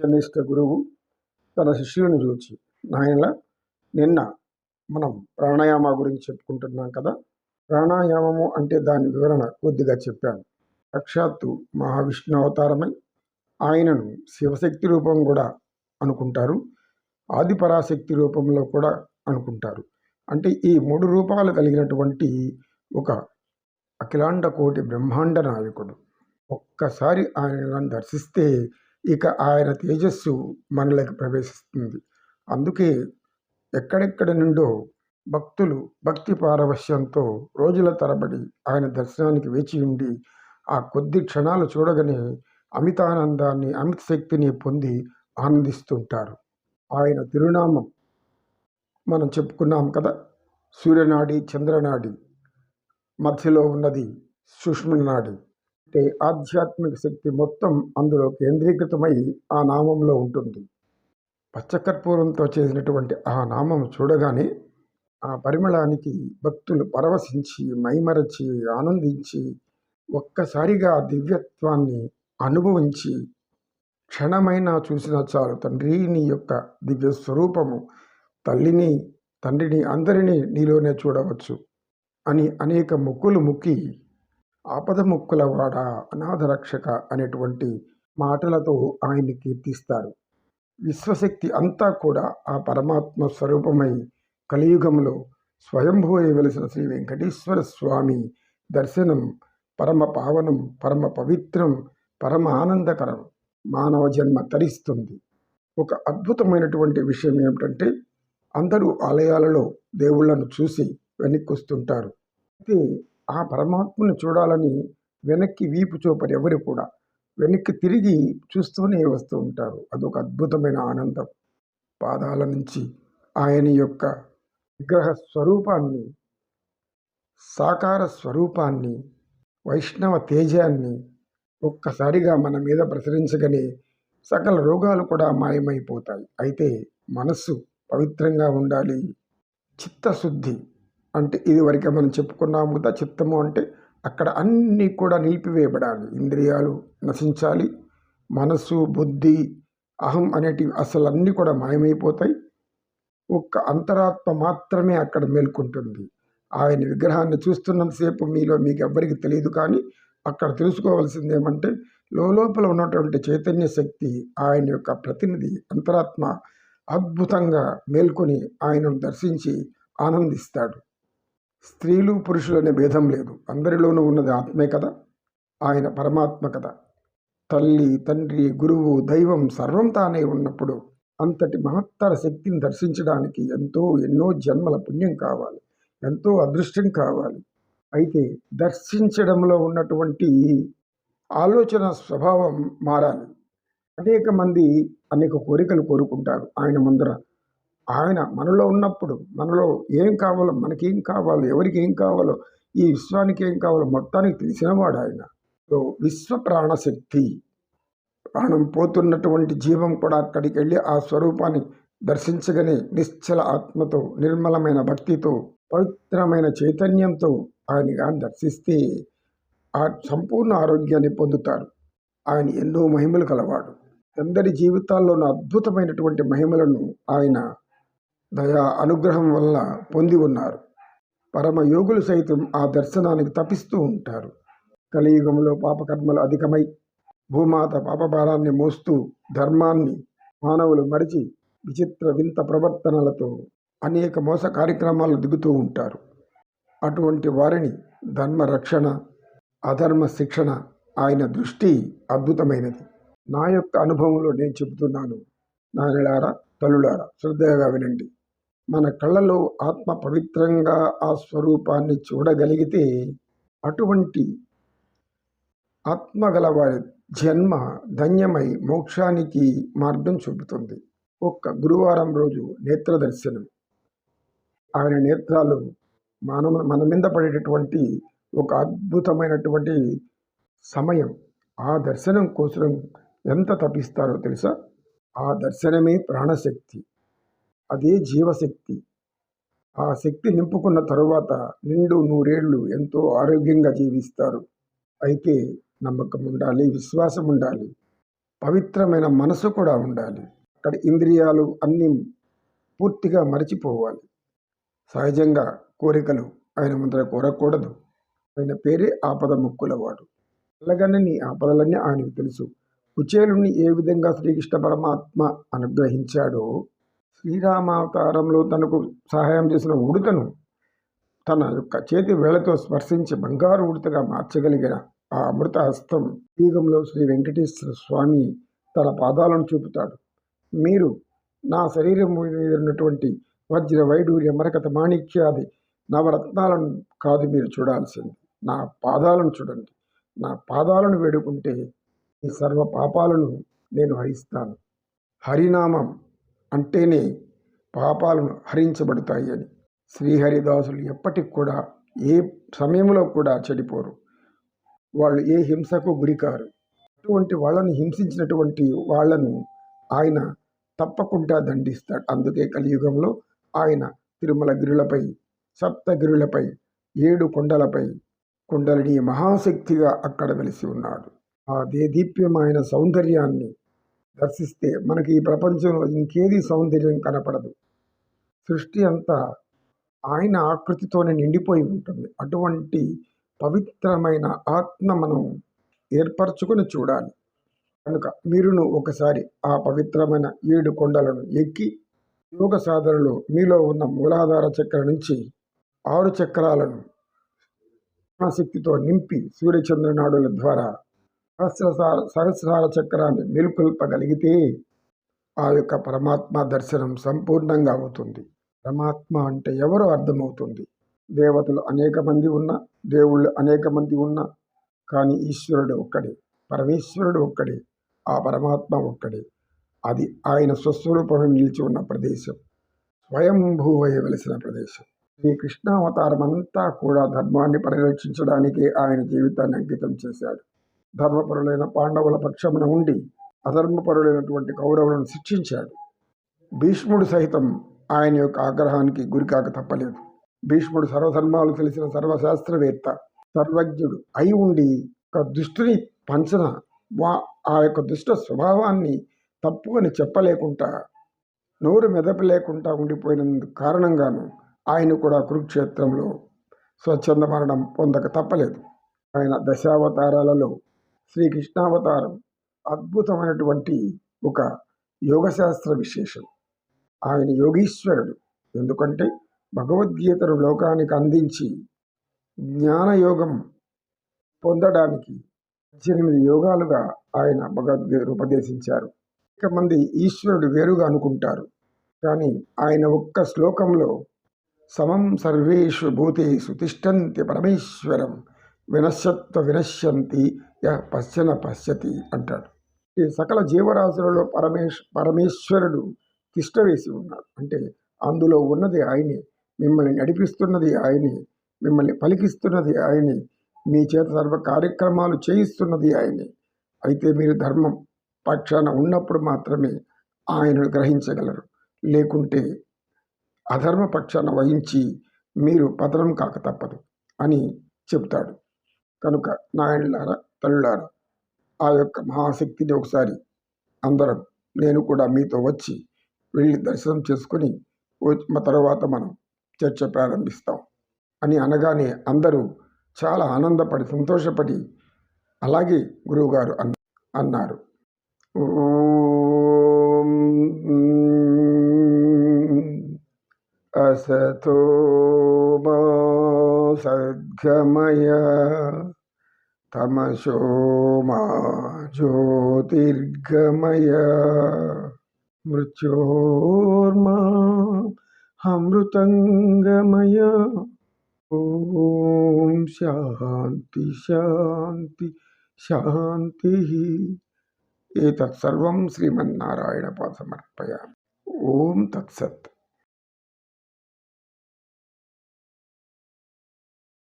చెన్నిష్ట గురువు తన శిష్యుని చూచి నాయన నిన్న మనం ప్రాణాయామ గురించి చెప్పుకుంటున్నాం కదా? ప్రాణాయామము అంటే దాని వివరణ కొద్దిగా చెప్పాను. సాక్షాత్తు మహావిష్ణు అవతారమై ఆయనను శివశక్తి రూపం కూడా అనుకుంటారు. ఆదిపరాశక్తి రూపంలో కూడా అనుకుంటారు. అంటే ఈ మూడు రూపాలు కలిగినటువంటి ఒక అఖిలాండ కోటి బ్రహ్మాండ నాయకుడు ఒక్కసారి ఆయనను దర్శిస్తే ఇక ఆయన తేజస్సు మనలోకి ప్రవేశిస్తుంది. అందుకే ఎక్కడెక్కడి నుండో భక్తులు భక్తి పారవశ్యంతో రోజుల తరబడి ఆయన దర్శనానికి వేచి ఉండి ఆ కొద్ది క్షణాలు చూడగానే అమితానందాన్ని అమిత శక్తిని పొంది ఆనందిస్తుంటారు. ఆయన తిరునామం మనం చెప్పుకున్నాం కదా సూర్యనాడి చంద్రనాడి మధ్యలో ఉన్నది సుష్మనాడి అంటే ఆధ్యాత్మిక శక్తి మొత్తం అందులో కేంద్రీకృతమై ఆ నామంలో ఉంటుంది. పచ్చకర్పూరంతో చేసినటువంటి ఆ నామం చూడగానే ఆ పరిమళానికి భక్తులు పరవశించి మైమరచి ఆనందించి ఒక్కసారిగా దివ్యత్వాన్ని అనుభవించి క్షణమైనా చూసిన చాలు తండ్రి నీ యొక్క దివ్య స్వరూపము. తల్లిని తండ్రిని అందరినీ నీలోనే చూడవచ్చు అని అనేక ముక్కులు ముక్కి ఆపద ముక్కుల వాడ అనాథ రక్షక అనేటువంటి మాటలతో ఆయన్ని కీర్తిస్తారు. విశ్వశక్తి అంతా కూడా ఆ పరమాత్మ స్వరూపమై కలియుగంలో స్వయంభూ వెలిసిన శ్రీ వెంకటేశ్వర స్వామి దర్శనం పరమ పావనం పరమ పవిత్రం పరమ ఆనందకరం మానవ జన్మ తరిస్తుంది. ఒక అద్భుతమైనటువంటి విషయం ఏమిటంటే అందరూ ఆలయాలలో దేవుళ్ళను చూసి వెనక్కి వస్తుంటారు అయితే ఆ పరమాత్మను చూడాలని వెనక్కి వీపు చూపరు ఎవరు కూడా వెనక్కి తిరిగి చూస్తూనే వస్తూ ఉంటారు. అదొక అద్భుతమైన ఆనందం. పాదాల నుంచి ఆయన యొక్క విగ్రహ స్వరూపాన్ని సాకార స్వరూపాన్ని వైష్ణవ తేజాన్ని ఒక్కసారిగా మన మీద ప్రసరించగానే సకల రోగాలు కూడా మాయమైపోతాయి. అయితే మనస్సు పవిత్రంగా ఉండాలి. చిత్తశుద్ధి అంటే ఇది వరకే మనం చెప్పుకున్నాము కదా చిత్తము అంటే అక్కడ అన్నీ కూడా నిలిపివేయబడాలి. ఇంద్రియాలు నశించాలి మనస్సు బుద్ధి అహం అనేటివి అసలు అన్నీ కూడా మాయమైపోతాయి. ఒక్క అంతరాత్మ మాత్రమే అక్కడ మేల్కొంటుంది. ఆయన విగ్రహాన్ని చూస్తున్నంతసేపు మీలో మీకు ఎవ్వరికి తెలియదు కానీ అక్కడ తెలుసుకోవాల్సింది ఏమంటే లోపల ఉన్నటువంటి చైతన్య శక్తి ఆయన యొక్క ప్రతినిధి అంతరాత్మ అద్భుతంగా మేల్కొని ఆయనను దర్శించి ఆనందిస్తాడు. స్త్రీలు పురుషులు అనే భేదం లేదు. అందరిలోనూ ఉన్నది ఆత్మే కదా ఆయన పరమాత్మ కదా తల్లి తండ్రి గురువు దైవం సర్వం తానే ఉన్నప్పుడు అంతటి మహత్తర శక్తిని దర్శించడానికి ఎంతో ఎన్నో జన్మల పుణ్యం కావాలి ఎంతో అదృష్టం కావాలి. అయితే దర్శించడంలో ఉన్నటువంటి ఆలోచన స్వభావం మారాలి. అనేక మంది అనేక కోరికలు కోరుకుంటారు. ఆయన ముందర ఆయన మనలో ఉన్నప్పుడు మనలో ఏం కావాలో మనకేం కావాలో ఎవరికి ఏం కావాలో ఈ విశ్వానికి ఏం కావాలో మొత్తానికి తెలిసినవాడు ఆయన. విశ్వ ప్రాణశక్తి. ప్రాణం పోతున్నటువంటి జీవం కూడా అక్కడికి వెళ్ళి ఆ స్వరూపాన్ని దర్శించగానే నిశ్చల ఆత్మతో నిర్మలమైన భక్తితో పవిత్రమైన చైతన్యంతో ఆయన కానీ దర్శిస్తే ఆ సంపూర్ణ ఆరోగ్యాన్ని పొందుతారు. ఆయన ఎన్నో మహిమలు కలవాడు. అందరి జీవితాల్లోనూ అద్భుతమైనటువంటి మహిమలను ఆయన దయా అనుగ్రహం వల్ల పొంది ఉన్నారు. పరమ యోగులు సైతం ఆ దర్శనానికి తపిస్తూ ఉంటారు. కలియుగంలో పాపకర్మలు అధికమై భూమాత పాపభారాన్ని మోస్తూ ధర్మాన్ని మానవులు మరిచి విచిత్ర వింత ప్రవర్తనలతో అనేక మోస కార్యక్రమాలు దిగుతూ ఉంటారు. అటువంటి వారిని ధర్మ రక్షణ అధర్మ శిక్షణ ఆయన దృష్టి అద్భుతమైనది. నా యొక్క అనుభవంలో నేను చెబుతున్నాను. నాయనలారా తల్లులారా శ్రద్ధగా వినండి. మన కళ్ళలో ఆత్మ పవిత్రంగా ఆ స్వరూపాన్ని చూడగలిగితే అటువంటి ఆత్మ గలవారి జన్మ ధన్యమై మోక్షానికి మార్గం చూపుతుంది. ఒక్క గురువారం రోజు నేత్ర దర్శనం. ఆయన నేత్రాలు మన మన మీద పడేటటువంటి ఒక అద్భుతమైనటువంటి సమయం. ఆ దర్శనం కోసం ఎంత తపిస్తారో తెలుసా? ఆ దర్శనమే ప్రాణశక్తి. అదే జీవశక్తి. ఆ శక్తి నింపుకున్న తరువాత నిండు నూరేళ్ళు ఎంతో ఆరోగ్యంగా జీవిస్తారు. అయితే నమ్మకం ఉండాలి విశ్వాసం ఉండాలి పవిత్రమైన మనసు కూడా ఉండాలి. అక్కడ ఇంద్రియాలు అన్నీ పూర్తిగా మరచిపోవాలి. సహజంగా కోరికలు ఆయన ముందర కోరకూడదు. ఆయన పేరే ఆపద ముక్కులవాడు. అలాగనే ఆపదలన్నీ ఆయనకు తెలుసు. కుచేలుని ఏ విధంగా శ్రీకృష్ణ పరమాత్మ అనుగ్రహించాడో శ్రీరామావతారంలో తనకు సహాయం చేసిన ఉడతను తన యొక్క చేతి వేళ్ళతో స్పర్శించి బంగారు ఉడతగా మార్చగలిగిన ఆ అమృత హస్తం యుగంలో శ్రీ వెంకటేశ్వర స్వామి తన పాదాలను చూపుతాడు. మీరు నా శరీరం మీద ఉన్నటువంటి వజ్ర వైడూర్య మరకత మాణిక్యాది నవరత్నాలను కాదు మీరు చూడాల్సింది. నా పాదాలను చూడండి. నా పాదాలను వేడుకుంటే ఈ సర్వ పాపాలను నేను హరిస్తాను. హరినామం. అంటేనే పాపాలను హరించబడతాయి అని. శ్రీహరిదాసులు ఎప్పటికి కూడా ఏ సమయంలో కూడా చెడిపోరు. వాళ్ళు ఏ హింసకు గురికారు. అటువంటి వాళ్ళని హింసించినటువంటి వాళ్ళను ఆయన తప్పకుండా దండిస్తాడు. అందుకే కలియుగంలో ఆయన తిరుమల గిరులపై సప్తగిరులపై ఏడు కొండలపై కుండలిని మహాశక్తిగా అక్కడ వెలిసి ఉన్నాడు. ఆ దేదీప్యమైన సౌందర్యాన్ని దర్శిస్తే మనకి ఈ ప్రపంచంలో ఇంకేది సౌందర్యం కనపడదు. సృష్టి అంతా ఆయన ఆకృతితోనే నిండిపోయి ఉంటుంది. అటువంటి పవిత్రమైన ఆత్మ మనం ఏర్పరచుకొని చూడాలి. కనుక మీరును ఒకసారి ఆ పవిత్రమైన ఏడు కొండలను ఎక్కి యోగ సాధనలో మీలో ఉన్న మూలాధార చక్ర నుంచి ఆరు చక్రాలను శక్తితో నింపి సూర్యచంద్రనాడుల ద్వారా సహస్రసార సహస్రార చక్రాన్ని మెలుకొల్పగలిగితే ఆ యొక్క పరమాత్మ దర్శనం సంపూర్ణంగా అవుతుంది. పరమాత్మ అంటే ఎవరో అర్థమవుతుంది. దేవతలు అనేక మంది ఉన్న దేవుళ్ళు అనేక మంది ఉన్న కానీ ఈశ్వరుడు ఒక్కడే పరమేశ్వరుడు ఒక్కడే ఆ పరమాత్మ ఒక్కడే. అది ఆయన స్వస్వరూపమే నిలిచి ఉన్న ప్రదేశం. స్వయంభూవయ వెలిసిన ప్రదేశం. శ్రీ కృష్ణావతారం అంతా కూడా ధర్మాన్ని పరిరక్షించడానికి ఆయన జీవితాన్ని అంకితం చేశాడు. ధర్మపరులైన పాండవుల పక్షమున ఉండి అధర్మపరులైనటువంటి కౌరవులను శిక్షించాడు. భీష్ముడు సహితం ఆయన యొక్క ఆగ్రహానికి గురికాక తప్పలేదు. భీష్ముడు సర్వధర్మాలు తెలిసిన సర్వశాస్త్రవేత్త సర్వజ్ఞుడు అయి ఉండి ఒక దుష్టుని పంచన వా ఆ యొక్క దుష్ట స్వభావాన్ని తప్పు అని చెప్పలేకుండా నోరు మెదపలేకుండా ఉండిపోయినందుకు కారణంగాను ఆయన కూడా కురుక్షేత్రంలో స్వచ్ఛంద మరణం పొందక తప్పలేదు. ఆయన దశావతారాలలో శ్రీకృష్ణావతారం అద్భుతమైనటువంటి ఒక యోగశాస్త్ర విశేషం. ఆయన యోగీశ్వరుడు. ఎందుకంటే భగవద్గీతను లోకానికి అందించి జ్ఞానయోగం పొందడానికి పద్దెనిమిది యోగాలుగా ఆయన భగవద్గీత ఉపదేశించారు. అనేక మంది ఈశ్వరుడు వేరుగా అనుకుంటారు. కానీ ఆయన ఒక్క శ్లోకంలో సమం సర్వేషు భూతేషు తిష్టంతి పరమేశ్వరం వినశ్యత్వ వినశ్యంతి పశ్చన పశ్యతి అంటాడు. ఈ సకల జీవరాశులలో పరమేశ్ పరమేశ్వరుడు తిష్ట వేసి ఉన్నాడు. అంటే అందులో ఉన్నది ఆయనే మిమ్మల్ని నడిపిస్తున్నది ఆయనే మిమ్మల్ని పలికిస్తున్నది ఆయనే మీ చేత సర్వ కార్యక్రమాలు చేయిస్తున్నది ఆయనే. అయితే మీరు ధర్మం పక్షాన ఉన్నప్పుడు మాత్రమే ఆయనను గ్రహించగలరు. లేకుంటే అధర్మ పక్షాన వహించి మీరు పతనం కాక తప్పదు అని చెప్తాడు. కనుక నాయనలారా తల్లులారా ఆ యొక్క మహాశక్తిని ఒకసారి అందరం నేను కూడా మీతో వచ్చి వెళ్ళి దర్శనం చేసుకొని తర్వాత మనం చర్చ ప్రారంభిస్తాం. అని అనగానే అందరూ చాలా ఆనందపడి సంతోషపడి అలాగే గురువుగారు అన్ అన్నారు. అసతో సద్గమయ తమసో మా జ్యోతిర్గమయ మృత్యోర్మా అమృతంగమయ. ఓం శాంతి శాంతి శాంతి. ఏతత్సర్వం శ్రీమన్నారాయణ సమర్పయ ఓం తత్సత్.